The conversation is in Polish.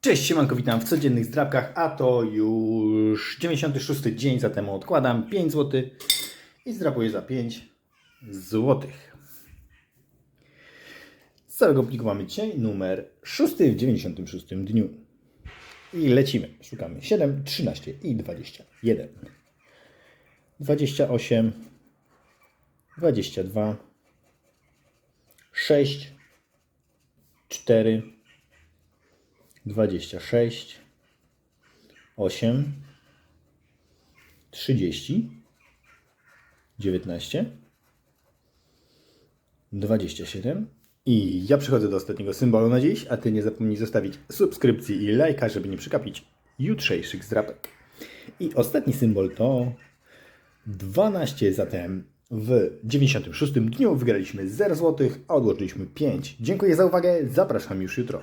Cześć, siemanko, witam w codziennych zdrabkach, a to już 96 dzień, zatem odkładam 5 zł i zdrapuję za 5 zł. Z całego pliku mamy dzisiaj numer 6 w 96 dniu. I lecimy. Szukamy 7, 13 i 21. 28, 22, 6, 4, 26, 8, 30, 19, 27 i ja przychodzę do ostatniego symbolu na dziś, a Ty nie zapomnij zostawić subskrypcji i lajka, żeby nie przekapić jutrzejszych zdrapek. I ostatni symbol to 12, zatem w 96 dniu wygraliśmy 0 zł, a odłożyliśmy 5. Dziękuję za uwagę, zapraszam już jutro.